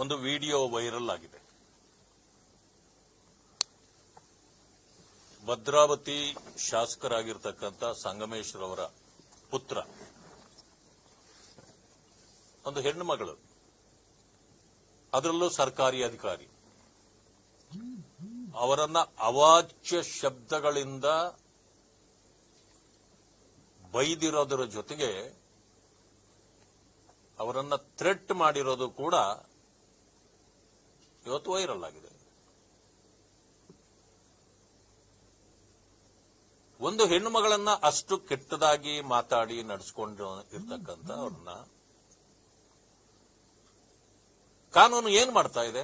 ಒಂದು video viral ಆಗಿದೆ. ಭದ್ರಾವತಿ ಶಾಸಕರಾಗಿರ್ತಕ್ಕಂಥ ಸಂಗಮೇಶ್ವರವರ ಪುತ್ರ, ಒಂದು ಹೆಣ್ಣು ಮಗಳು, ಅದರಲ್ಲೂ ಸರ್ಕಾರಿ ಅಧಿಕಾರಿ. ಅವರನ್ನ ಅವಾಚ್ಯ ಶಬ್ದಗಳಿಂದ ಬೈದಿರೋದರ ಜೊತೆಗೆ ಅವರನ್ನ ಥ್ರೆಟ್ ಮಾಡಿರೋದು ಕೂಡ ಇವತ್ತು ವೈರಲ್ ಆಗಿದೆ. ಒಂದು ಹೆಣ್ಣು ಮಗಳನ್ನ ಅಷ್ಟು ಕೆಟ್ಟದಾಗಿ ಮಾತಾಡಿ ನಡೆಸ್ಕೊಂಡು ಇರ್ತಕ್ಕಂಥ ಅವ್ರನ್ನ ಕಾನೂನು ಏನ್ ಮಾಡ್ತಾ ಇದೆ?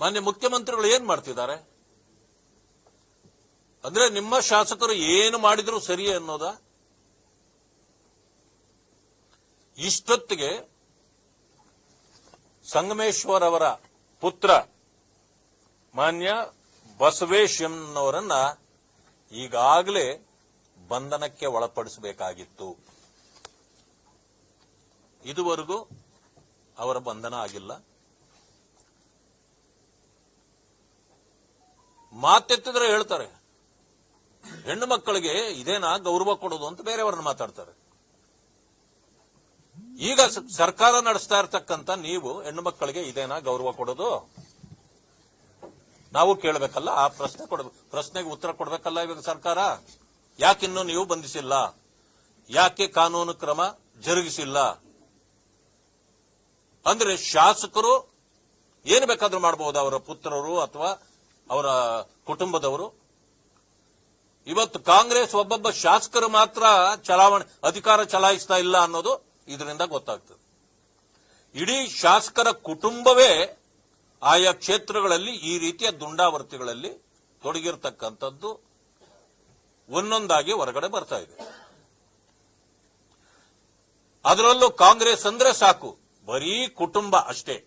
ಮಾನ್ಯ ಮುಖ್ಯಮಂತ್ರಿಗಳು ಏನ್ ಮಾಡ್ತಿದ್ದಾರೆ? ಅಂದ್ರೆ ನಿಮ್ಮ ಶಾಸಕರು ಏನು ಮಾಡಿದ್ರು ಸರಿ ಅನ್ನೋದ? ಇಷ್ಟೊತ್ತಿಗೆ ಸಂಗಮೇಶ್ವರ್ ಅವರ ಪುತ್ರ ಮಾನ್ಯ ಬಸವೇಶ್ ಎನ್ನವರನ್ನ ಈಗಾಗಲೇ ಬಂಧನಕ್ಕೆ ಒಳಪಡಿಸಬೇಕಾಗಿತ್ತು. ಇದುವರೆಗೂ ಅವರ ಬಂಧನ ಆಗಿಲ್ಲ. ಮಾತೆತ್ತಿದ್ರೆ ಹೇಳ್ತಾರೆ, ಹೆಣ್ಣು ಮಕ್ಕಳಿಗೆ ಇದೇನಾ ಗೌರವ ಕೊಡೋದು ಅಂತ ಬೇರೆಯವ್ರನ್ನ ಮಾತಾಡ್ತಾರೆ. ಈಗ ಸರ್ಕಾರ ನಡೆಸ್ತಾ ಇರ್ತಕ್ಕಂಥ ನೀವು ಹೆಣ್ಣು ಮಕ್ಕಳಿಗೆ ಇದೇನಾ ಗೌರವ ಕೊಡೋದು? ನಾವು ಕೇಳಬೇಕಲ್ಲ, ಆ ಪ್ರಶ್ನೆ ಕೊಡಬೇಕು. ಪ್ರಶ್ನೆಗೆ ಉತ್ತರ ಕೊಡಬೇಕಲ್ಲ ಇವಾಗ ಸರ್ಕಾರ? ಯಾಕಿನ್ನೂ ನೀವು ಬಂಧಿಸಿಲ್ಲ? ಯಾಕೆ ಕಾನೂನು ಕ್ರಮ ಜರುಗಿಸಿಲ್ಲ? ಅಂದ್ರೆ ಶಾಸಕರು ಏನು ಬೇಕಾದ್ರೂ ಮಾಡಬಹುದು ಅವರ ಪುತ್ರರು ಅಥವಾ ಅವರ ಕುಟುಂಬದವರು. ಇವತ್ತು ಕಾಂಗ್ರೆಸ್ ಒಬ್ಬೊಬ್ಬ ಶಾಸಕರು ಮಾತ್ರ ಚಲಾವಣೆ ಅಧಿಕಾರ ಚಲಾಯಿಸ್ತಾ ಇಲ್ಲ ಅನ್ನೋದು ಇದರಿಂದ ಗೊತ್ತಾಗ್ತದೆ. ಇಡೀ ಶಾಸಕರ ಕುಟುಂಬವೇ ಆಯಾ ಕ್ಷೇತ್ರಗಳಲ್ಲಿ ಈ ರೀತಿಯ ದುಂಡಾವರ್ತಿಗಳಲ್ಲಿ ತೊಡಗಿರ್ತಕ್ಕಂಥದ್ದು ಒಂದೊಂದಾಗಿ ಹೊರಗಡೆ ಬರ್ತಾ ಇದೆ. ಅದರಲ್ಲೂ ಕಾಂಗ್ರೆಸ್ ಅಂದ್ರೆ ಸಾಕು. ಬರೀ ಕುಟುಂಬ ಅಷ್ಟೇ.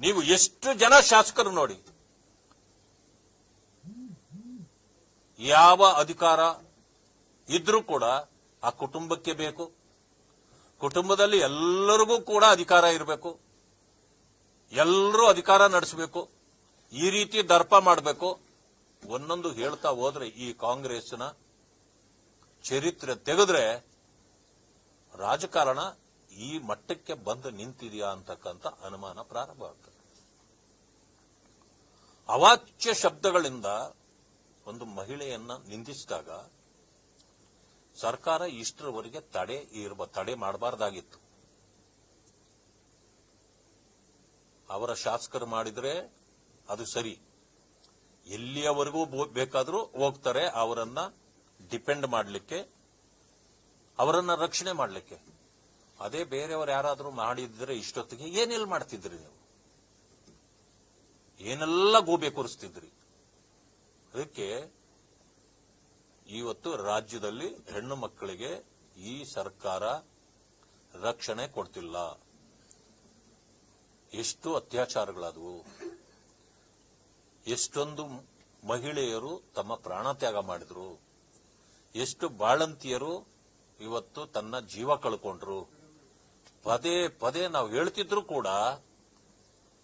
ನೀವು ಎಷ್ಟು ಜನ ಶಾಸಕರು ನೋಡಿ. ಯಾವ ಅಧಿಕಾರ ಇದ್ರೂ ಕೂಡ ಆ ಕುಟುಂಬಕ್ಕೆ ಬೇಕು. ಕುಟುಂಬದಲ್ಲಿ ಎಲ್ಲರಿಗೂ ಕೂಡ ಅಧಿಕಾರ ಇರಬೇಕು. ಎಲ್ಲರೂ ಅಧಿಕಾರ ನಡೆಸಬೇಕು. ಈ ರೀತಿ ದರ್ಪ ಮಾಡಬೇಕು. ಒಂದೊಂದು ಹೇಳ್ತಾ ಹೋದ್ರೆ ಈ ಕಾಂಗ್ರೆಸ್ನ ಚರಿತ್ರೆ ತೆಗೆದ್ರೆ ರಾಜಕಾರಣ ಈ ಮಟ್ಟಕ್ಕೆ ಬಂದು ನಿಂತಿದೆಯಾ ಅಂತಕ್ಕಂಥ ಅನುಮಾನ ಪ್ರಾರಂಭ ಆಗ್ತದೆ. ಅವಾಚ್ಯ ಶಬ್ದಗಳಿಂದ ಒಂದು ಮಹಿಳೆಯನ್ನ ನಿಂದಿಸಿದಾಗ ಸರ್ಕಾರ ಇಷ್ಟರವರೆಗೆ ತಡೆ ಇರ್ಬ ತಡೆ ಮಾಡಬಾರ್ದಾಗಿತ್ತು. ಅವರ ಶಾಸಕರು ಮಾಡಿದ್ರೆ ಅದು ಸರಿ. ಎಲ್ಲಿಯವರೆಗೂ ಬೇಕಾದರೂ ಹೋಗ್ತಾರೆ, ಅವರನ್ನ ಡಿಪೆಂಡ್ ಮಾಡಲಿಕ್ಕೆ, ಅವರನ್ನ ರಕ್ಷಣೆ ಮಾಡಲಿಕ್ಕೆ. ಅದೇ ಬೇರೆಯವರು ಯಾರಾದರೂ ಮಾಡಿದ್ರೆ ಇಷ್ಟೊತ್ತಿಗೆ ಏನೆಲ್ಲ ಮಾಡ್ತಿದ್ರಿ ನೀವು? ಏನೆಲ್ಲ ಗೂಬೆ ಕೂರಿಸ್ತಿದ್ರಿ? ಅದಕ್ಕೆ ಇವತ್ತು ರಾಜ್ಯದಲ್ಲಿ ಹೆಣ್ಣು ಮಕ್ಕಳಿಗೆ ಈ ಸರ್ಕಾರ ರಕ್ಷಣೆ ಕೊಡ್ತಿಲ್ಲ. ಎಷ್ಟು ಅತ್ಯಾಚಾರಗಳಾದವು. ಎಷ್ಟೊಂದು ಮಹಿಳೆಯರು ತಮ್ಮ ಪ್ರಾಣತ್ಯಾಗ ಮಾಡಿದ್ರು. ಎಷ್ಟು ಬಾಳಂತಿಯರು ಇವತ್ತು ತನ್ನ ಜೀವ ಕಳ್ಕೊಂಡ್ರು. ಪದೇ ಪದೇ ನಾವು ಹೇಳ್ತಿದ್ರು ಕೂಡ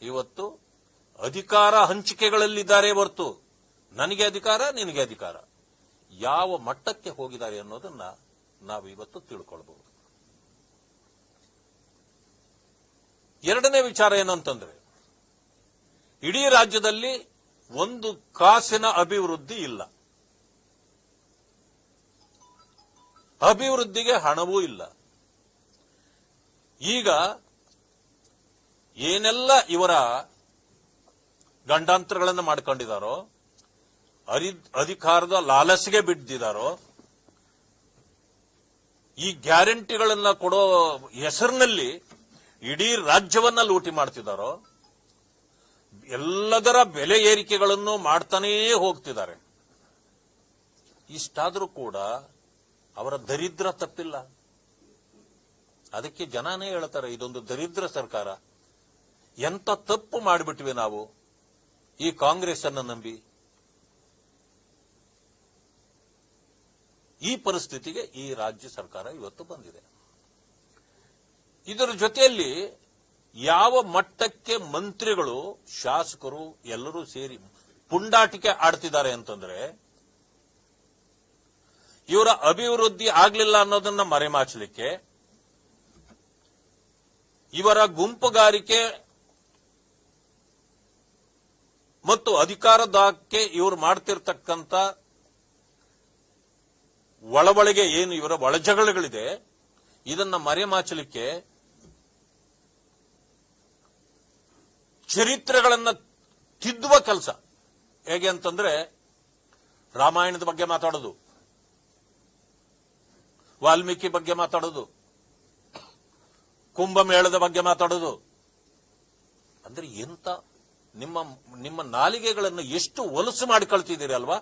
ಇವತ್ತು ಅಧಿಕಾರ ಹಂಚಿಕೆಗಳಲ್ಲಿದ್ದಾರೆ ಹೊರತು. ನನಗೆ ಅಧಿಕಾರ, ನಿನಗೆ ಅಧಿಕಾರ. ಯಾವ ಮಟ್ಟಕ್ಕೆ ಹೋಗಿದ್ದಾರೆ ಅನ್ನೋದನ್ನ ನಾವು ಇವತ್ತು ತಿಳ್ಕೊಳ್ಬಹುದು ಎರಡನೇ ವಿಚಾರ ಏನು ಅಂತಂದ್ರೆ ಇಡೀ ರಾಜ್ಯದಲ್ಲಿ ಒಂದು ಕಾಸಿನ ಅಭಿವೃದ್ಧಿ ಇಲ್ಲ. ಅಭಿವೃದ್ಧಿಗೆ ಹಣವೂ ಇಲ್ಲ. ಈಗ ಏನೆಲ್ಲ ಇವರ ಗಂಡಾಂತರಗಳನ್ನು ಮಾಡ್ಕೊಂಡಿದ್ದಾರೋ ಅರಿ- ಅಧಿಕಾರದ ಲಾಲಸೆಗೆ ಬಿದ್ದಿದಾರೋ ಈ ಗ್ಯಾರಂಟಿಗಳನ್ನ ಕೊಡೋ ಹೆಸರಿನಲ್ಲಿ ಇಡೀ ರಾಜ್ಯವನ್ನ ಲೂಟಿ ಮಾಡ್ತಿದ್ದಾರೋ, ಎಲ್ಲದರ ಬೆಲೆ ಏರಿಕೆಗಳನ್ನು ಮಾಡ್ತಾನೇ ಹೋಗ್ತಿದ್ದಾರೆ. ಇಷ್ಟಾದರೂ ಕೂಡ ಅವರ ದರಿದ್ರ ತಪ್ಪಿಲ್ಲ. ಅದಕ್ಕೆ ಜನನೇ ಹೇಳ್ತಾರೆ, ಇದೊಂದು ದರಿದ್ರ ಸರ್ಕಾರ. ಎಂತ ತಪ್ಪು ಮಾಡಿಬಿಟ್ವಿ ನಾವು? ಈ ಕಾಂಗ್ರೆಸ್ ಅನ್ನು ನಂಬಿ. ಈ ಪರಿಸ್ಥಿತಿಗೆ ಈ ರಾಜ್ಯ ಸರ್ಕಾರ ಇವತ್ತು ಬಂದಿದೆ. ಇದರ ಜೊತೆಯಲ್ಲಿ ಯಾವ ಮಟ್ಟಕ್ಕೆ ಮಂತ್ರಿಗಳು, ಶಾಸಕರು ಎಲ್ಲರೂ ಸೇರಿ ಪುಂಡಾಟಿಕೆ ಆಡ್ತಿದ್ದಾರೆ ಅಂತಂದ್ರೆ, ಇವರ ಅಭಿವೃದ್ಧಿ ಆಗ್ಲಿಲ್ಲ ಅನ್ನೋದನ್ನ ಮರೆಮಾಚಲಿಕ್ಕೆ ಇವರ ಗುಂಪುಗಾರಿಕೆ ಮತ್ತು ಅಧಿಕಾರದಕ್ಕೆ ಇವರು ಮಾಡ್ತಿರ್ತಕ್ಕಂಥ ಒಳಬಳಿಗೆ ಏನು ಇವರ ಒಳಜಗಳಗಳಿದೆ ಇದನ್ನ ಮರೆಮಾಚಲಿಕ್ಕೆ ಚರಿತ್ರೆಗಳನ್ನ ತಿದ್ದುವ ಕೆಲಸ. ಹೇಗೆ ಅಂತಂದ್ರೆ, ರಾಮಾಯಣದ ಬಗ್ಗೆ ಮಾತಾಡೋದು, ವಾಲ್ಮೀಕಿ ಬಗ್ಗೆ ಮಾತಾಡೋದು, ಕುಂಭಮೇಳದ ಬಗ್ಗೆ ಮಾತಾಡೋದು. ಅಂದ್ರೆ ಎಂತ ನಿಮ್ಮ ನಿಮ್ಮ ನಾಲಿಗೆಗಳನ್ನು ಎಷ್ಟು ಒಲಸು ಮಾಡಿಕೊಳ್ತಿದ್ದೀರಿ ಅಲ್ವಾ?